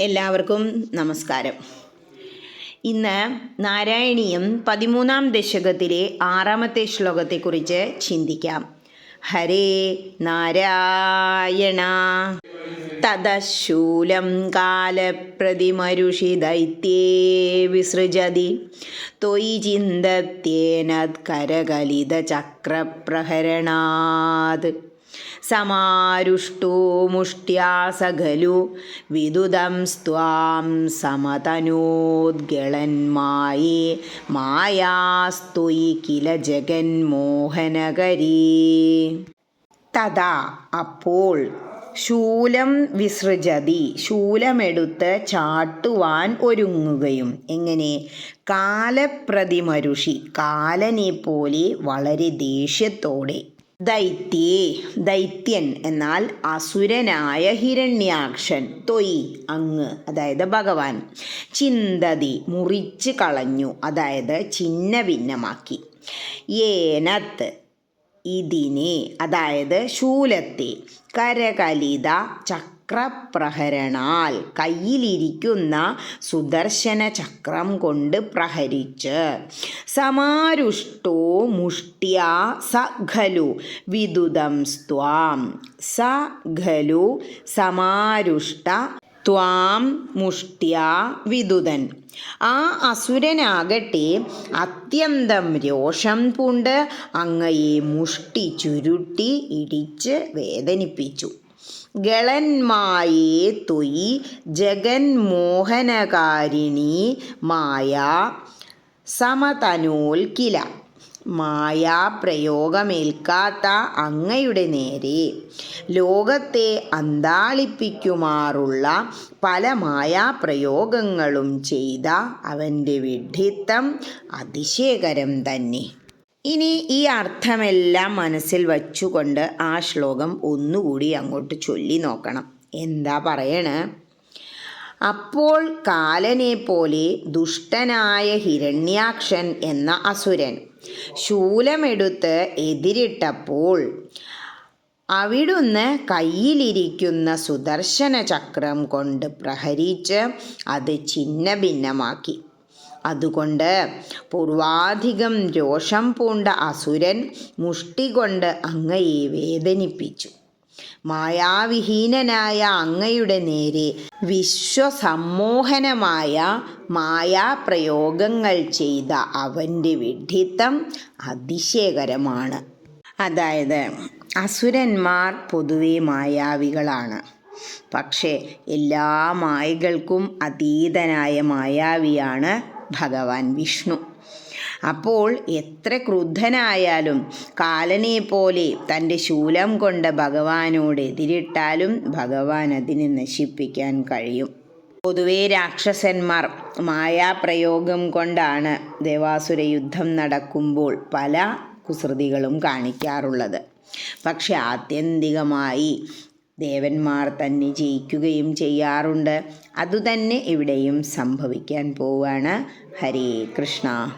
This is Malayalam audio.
എല്ലാവർക്കും നമസ്കാരം. ഇന്ന് നാരായണീയം പതിമൂന്നാം ദശകത്തിലെ ആറാമത്തെ ശ്ലോകത്തെക്കുറിച്ച് ചിന്തിക്കാം. ഹരേ നാരായണ. തതശൂലം കാലപ്രതിമരുഷി ദൈത്യേ വിസൃജതി. ത്വയി ചിന്തത്യേനത്കരകലിതചക്രപ്രഹരണാത് സമാരുഷ്ടോ മുഷ്ട്യാ സഖലു. വിദുദം സ്വാം സമതനോദ്ഗളന്മായി. മായാസ്തുയി കില ജഗന്മോഹനകരീ തഥാ അപ്പോൾ ശൂലം വിസൃജതി. ശൂലമെടുത്ത് ചാട്ടുവാൻ ഒരുങ്ങുകയും. എങ്ങനെ? കാലപ്രതിമരുഷി കാലനെ പോലെ വളരെ ദേഷ്യത്തോടെ ദൈത്യേ ദൈത്യൻ എന്നാൽ അസുരനായ ഹിരണ്യാക്ഷൻ. തൊയ് അങ്ങ് അതായത് ഭഗവാൻ. ചിന്തതി മുറിച്ച് കളഞ്ഞു അതായത് ചിന്ന ഭിന്നമാക്കി ഏനത്ത് ഇതിനെ അതായത് ശൂലത്തെ കരകലിത ചക്രപ്രഹരണാൽ കയ്യിലിരിക്കുന്ന സുദർശന ചക്രം കൊണ്ട് പ്രഹരിച്ച്. സമാരുഷ്ടോ മുഷ്ട്യാ സഖലു വിദുദം സ സഖലു സമാരുഷ്ട ത്വാം മുഷ്ട്യ വിദുതൻ. ആ അസുരനാകട്ടെ അത്യന്തം രോഷം പൂണ്ട് അങ്ങയെ മുഷ്ടി ചുരുട്ടി ഇടിച്ച് വേദനിപ്പിച്ചു. ഗളന്മായേ തൊയ് ജഗന്മോഹനകാരിണി മായ സമതനോൽക്കില മായാപ്രയോഗമേൽക്കാത്ത അങ്ങയുടെ നേരെ ലോകത്തെ അന്താളിപ്പിക്കുമാറുള്ള പല മായാപ്രയോഗങ്ങളും ചെയ്ത അവന്റെ വിഡ്ഢിത്തം അതിശയകരം തന്നെ. ഇനി ഈ അർത്ഥമെല്ലാം മനസ്സിൽ വച്ചുകൊണ്ട് ആ ശ്ലോകം ഒന്നുകൂടി അങ്ങോട്ട് ചൊല്ലി നോക്കണം. എന്താ പറയണ്? അപ്പോൾ കാലനെ പോലെ ദുഷ്ടനായ ഹിരണ്യാക്ഷൻ എന്ന അസുരൻ ശൂലമെടുത്ത് എതിരിട്ടപ്പോൾ അവിടുന്ന് കയ്യിലിരിക്കുന്ന സുദർശന ചക്രം കൊണ്ട് പ്രഹരിച്ച് അത് ഛിന്ന ഭിന്നമാക്കി അതുകൊണ്ട് പൂർവാധികം രോഷം പൂണ്ട അസുരൻ മുഷ്ടി കൊണ്ട് അങ്ങയെ വേദനിപ്പിച്ചു. മായാവിഹീനനായ അങ്ങയുടെ നേരെ വിശ്വസമ്മോഹനമായ മായാപ്രയോഗങ്ങൾ ചെയ്ത അവന്റെ വിഡ്ഢിത്തം അതിശയകരമാണ്. അതായത് അസുരന്മാർ പൊതുവെ മായാവികളാണ്. പക്ഷേ എല്ലാ മായകൾക്കും അതീതനായ മായാവിയാണ് ഭഗവാൻ വിഷ്ണു. അപ്പോൾ എത്ര ക്രുദ്ധനായാലും കാലനെ പോലെ തന്റെ ശൂലം കൊണ്ട് ഭഗവാനോട് എതിരിട്ടാലും ഭഗവാൻ അതിനെ നശിപ്പിക്കാൻ കഴിയും. പൊതുവേ രാക്ഷസന്മാർ മായാപ്രയോഗം കൊണ്ടാണ് ദേവാസുര യുദ്ധം നടക്കുമ്പോൾ പല കുസൃതികളും കാണിക്കാറുള്ളത്. പക്ഷെ ആത്യന്തികമായി ദേവന്മാർ തന്നെ ജയിക്കുകയും ചെയ്യാറുണ്ട്. അതുതന്നെ ഇവിടെയും സംഭവിക്കാൻ പോവാണ്. ഹരേ കൃഷ്ണ.